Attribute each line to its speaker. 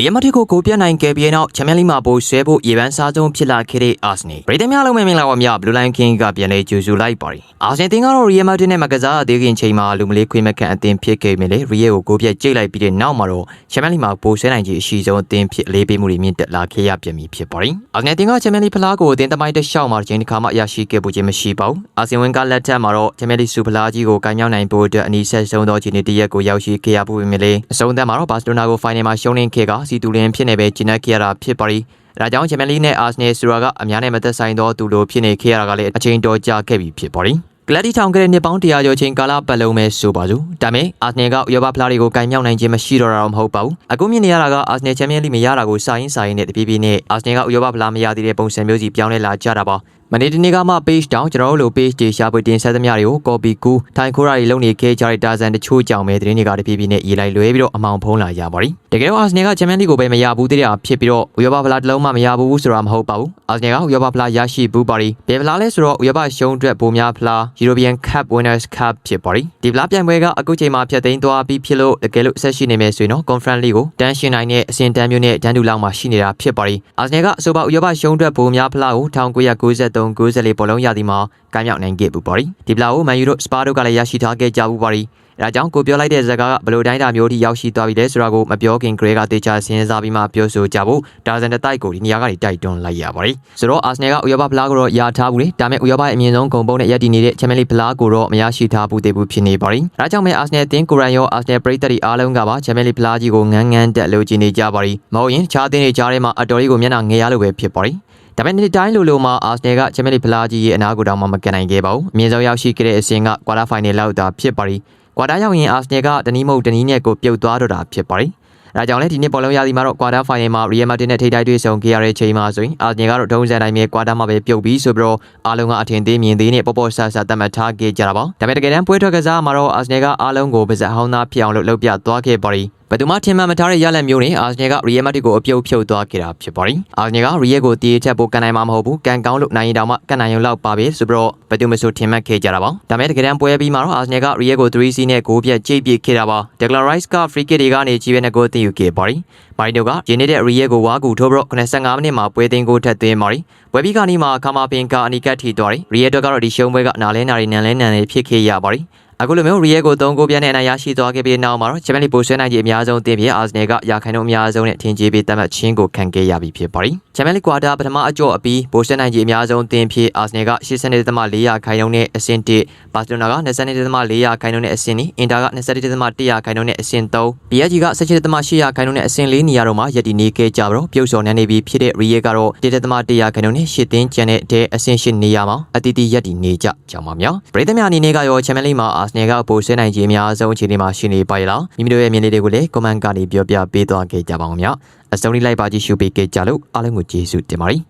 Speaker 1: ရီယယ်မက်ဒရစ်ကိုဂိုးပြတ်နိုင်ခဲ့ပြီးနောက်ချန်ပီယံလိမှာပိုဆွဲဖို့ရေပန်းစားဆုံးဖြစ်လာခဲ့တဲ့အာဆနယ်ပရိသတ်များလုံးပဲမင်္ဂလာပါများဘလူးလိုင်းကင်းကပြန်လဲကြိုဆိုလိုက်ပါတယ်အာဆနယ်တင်ကတော့ရီယယ်မက်ဒရစ်နဲ့မကစားအသေးခင်ချိန်မှာလူမလေးခွေးမကန်အသင်းဖြစ်ခဲ့မြင်လေရီယယ်ကိုဂိုးပြတ်ကြိတ်လိုက်ပြီးတဲ့နောက်မှာတော့ချန်ပီယံလိမှာပိုဆွဲနိုင်ခြင်းအရှိဆုံးအသင်းဖြစ်အလေးပေးမှုတွေမြင့်တက်လာခဲ့ရပြန်ပြီဖြစ်ပါတယ်အာဆနယ်တင်ကချန်ပီယံလိဖလားကိုအသင်းသမိုင်းတစ်လျှောက်မှာချိန်တစ်ခါမှရရှိခဲ့ဖို့ခြင်းမရှိပါဘူးအာဆင်ဝင်ကလက်ထက်မှာတော့ချန်ပီယံလိစူဖလားကြီးကိုကန်မြောက်နိုင်ဖို့အတွက်အနီးဆက်ဆုံးသောခြေနေတစ်ရက်ကိုရောက်ရှိခဲ့ရဖို့မြင်လေအဆုံးသတ်မှာတော့ဘာစီလိုနာကိုဖိုင်နယ်မှာရှုံးနေခဲ့ကစီတူလင်းဖြစ်နေပဲကျင်းနေခဲ့ရတာဖြစ်ပါရီဒါကြောင့်ချန်ပီယံလိနဲ့အာဆနယ်ဆိုတာကအများနဲ့မသက်ဆိုင်သောသူလိုဖြစ်နေခဲ့ရတာကလည်းအချိန်တော်ကြာခဲ့ပြီဖြစ်ပါရီကလပ်တီထောင်ခဲ့တဲ့နှစ်ပေါင်း100ကျော်ချိန်ကာလပတ်လုံးပဲဆိုပါစို့ဒါပေမဲ့အာဆနယ်ကဥရောပဖလားတွေကိုကန်မြောက်နိုင်ခြင်းမရှိတော့တာတော့မဟုတ်ပါဘူးအခုမြင်နေရတာကအာဆနယ်ချန်ပီယံလိမရတာကိုစာရင်းစာရင်းနဲ့တပြေးပြေးနဲ့အာဆနယ်ကဥရောပဖလားမရသေးတဲ့ပုံစံမျိုးစီပြောင်းလဲလာကြတာပါ မနေ့တနေ့ကမှ page တောင်ကျွန်တော်တို့လို page တွေရှာဖွေတင်ဆက်သမျှတွေကို copy ကူးထိုင်ခိုးရာတွေလုပ်နေခဲ့ကြတဲ့တာဇန်တချို့ကြောင့်ပဲသတင်းတွေကတပြေးပြေးနဲ့ရေးလိုက်လွဲပြီးတော့အမောင်ဖုံးလာကြပါပြီတကယ်တော့ Arsenal က Champions League ကိုပဲမရဘူးတဲ့တာဖြစ်ပြီးတော့ဥရောပဖလားတစ်လုံးမှမရဘူးဆိုတာမဟုတ်ပါဘူး Arsenal ကဥရောပဖလားရရှိဘူးပါရီဘယ်ဖလားလဲဆိုတော့ဥရောပရှုံးအတွက်ပိုများဖလား European Cup Winners' Cup ဖြစ်ပါရီဒီဖလားပြိုင်ပွဲကအခုချိန်မှာဖျက်သိမ်းသွားပြီးဖြစ်လို့တကယ်လို့ဆက်ရှိနေမယ်ဆိုရင်တော့ Conference League ကိုတန်းရှင်နိုင်တဲ့အဆင့်တန်းမျိုးနဲ့တန်းတူလောက်မှရှိနေတာဖြစ်ပါရီ Arsenal ကအဆိုပါဥရောပရှုံးအတွက်ပိုများဖလားကို1993 94ပေါ်လုံးရသည်မှာကမ်းမြောက်နိုင်ခဲ့ဘူးပါရီဒီဖလားကိုမန်ယူတို့စပါတို့ကလည်းရရှိထားခဲ့ကြဘူးပါရီအဲဒါကြောင့်ကိုပြောလိုက်တဲ့ဇာတ်ကားကဘယ်လိုတိုင်းတာမျိုးထိရောက်ရှိသွားပြီလဲဆိုတာကိုမပြောခင်ဂရေကတေချာစဉ်းစားပြီးမှပြောဆိုကြဖို့ဒါဇန်တဲ့တိုက်ကိုဒီနေရာကနေတိုက်တွန်းလိုက်ရပါတယ်ဆိုတော့အာဆနယ်ကဥရောပဖလားကိုတော့ရထားဘူးလေဒါပေမဲ့ဥရောပရဲ့အမြင့်ဆုံးဂုဏ်ပုံနဲ့ရပ်တည်နေတဲ့ချန်ပီယံလိဖလားကိုတော့မရရှိထားဘူးသေးဘူးဖြစ်နေပါတယ်ဒါကြောင့်မဲအာဆနယ်အသင်းကိုရန်ရောအာဆနယ်ပရိသတ်တွေအားလုံးကပါချန်ပီယံလိဖလားကြီးကိုငန်းငန်းတက်လို့ကြည်နေကြပါတယ်မဟုတ်ရင်ခြားအသင်းတွေကြားထဲမှာအတော်လေးကိုမျက်နှာငယ်ရလို့ပဲဖြစ်ပါတယ် ဒါပေမဲ့ဒီတိုင်းလိုလိုမှာအာဆနယ်ကချန်ပီယံလိဖလားကြီးရဲ့အနာကိုတောင်မှမကန်နိုင်ခဲ့ပါဘူးအမြင့်ဆုံးရောက်ရှိခဲ့တဲ့အဆင့်ကကွာတာဖိုင်နယ်လောက်သာဖြစ်ပါတယ်ကွာတာရောက်ရင်အာဆနယ်ကတနည်းမဟုတ်တနည်းနဲ့ကိုပြုတ်သွားတော့တာဖြစ်ပါတယ်ဒါကြောင့်လည်းဒီနှစ်ပေါ်လုံးရာသီမှာတော့ကွာတာဖိုင်နယ်မှာရီယယ်မက်ဒရစ်နဲ့ထိပ်တိုက်တွေ့ဆုံခဲ့ရတဲ့ချိန်မှာဆိုရင်အာဆနယ်ကတော့ဒုံးစံတိုင်းမြေကွာတာမှာပဲပြုတ်ပြီးဆိုပြီးတော့အားလုံးကအထင်သေးမြင်သေးနဲ့ပေါ်ပေါ်ဆဆသတ်မှတ်ထားခဲ့ကြတာပါဒါပေမဲ့တကယ်တမ်းပွဲထွက်ကစားမှာတော့အာဆနယ်ကအားလုံးကိုပါဇက်ဟောင်းသားဖြစ်အောင်လုပ်လုပ်ပြသွားခဲ့ပါရီ ဘယ်သူမှထင်မှတ်မထားတဲ့ရလဒ်မျိုးနဲ့အာဆနယ်ကရီယယ်မက်ဒရစ်ကိုအပြုတ်ဖြုတ်သွားခဲ့တာဖြစ်ပါတယ်။အာဆနယ်ကရီယယ်ကိုတီးချက်ဖို့ကန်နိုင်မှာမဟုတ်ဘူး။ကန်ကောင်းလို့နိုင်ရင်တောင်မှကန်နိုင်ရုံလောက်ပါပဲဆိုပြီးတော့ဘယ်သူမှဆိုထင်မှတ်ခဲ့ကြတာပါ။ဒါပေမဲ့တကယ်တမ်းပွဲပြီးမှာတော့အာဆနယ်ကရီယယ်ကို 3C နဲ့ဂိုးပြတ်ကြိတ်ပစ်ခဲ့တာပါ။ Declan Rice က free kick တွေကနေကြီးပဲနဲ့ဂိုးတင်ယူခဲ့ပါတယ်။မိုင်းတို့ကရင်းနေတဲ့ရီယယ်ကိုဝါကူထိုးပြီးတော့85မိနစ်မှာပွဲသိမ်းဂိုးထက်သွင်းပါတယ်။ပွဲပြီးကနေမှာခမာပင်ကအနီကတ်ထီသွားတယ်။ရီယယ်တို့ကတော့ဒီရှုံးပွဲကနာလဲနာရီနန်လဲနန်လေးဖြစ်ခဲ့ရပါတယ်။ အခုလိုမျိုးရီယယ်ကို3ဂိုးပြတ်နဲ့အနိုင်ရရှိသွားခဲ့ပြီးနောက်မှာတော့ချန်ပီယံလိပိုဆွဲနိုင်ခြင်းအများဆုံးအသင်းဖြစ်အာဆနယ်ကရာခိုင်နှုန်းအများဆုံးနဲ့ထင်ကြီးပြီးတတ်မှတ်ခြင်းကိုခံခဲ့ရပြီဖြစ်ပါတယ်။ချန်ပီယံလိကွာတာပထမအကြော့အပြီးပိုဆွဲနိုင်ခြင်းအများဆုံးအသင်းဖြစ်အာဆနယ်က82.4ရာခိုင်နှုန်းနဲ့အဆင့်1ဘာစီလိုနာက22.4ရာခိုင်နှုန်းနဲ့အဆင့်2အင်တာက21.1ရာခိုင်နှုန်းနဲ့အဆင့်3 PSG က17.8ရာခိုင်နှုန်းနဲ့အဆင့်4နေရာတို့မှာရည်တည်နေခဲ့ကြပြီးတော့ပြုတ်စော်နေနေပြီးဖြစ်တဲ့ရီယယ်ကတော့1.1ရာခိုင်နှုန်းနဲ့ရှစ်သင်းကျန်တဲ့အဆင့်8နေရာမှာအတီးတီးရည်တည်နေကြကြောင်းပါများပရိသတ်များအနေနဲ့ကရောချန်ပီယံလိမှာအာဆနယ်ကပိုဆွဲနိုင်ခြင်းအများဆုံးအခြေအနေမှာရှိနေပါရလားမိမိတို့ရဲ့မြင်လေးတွေကိုလည်း comment ကနေပြောပြပေးသွားခဲ့ကြပါဦးများအစုံလေးလိုက်ပါကြည့်ရှုပေးခဲ့ကြလို့အားလုံးကိုကျေးဇူးတင်ပါတယ်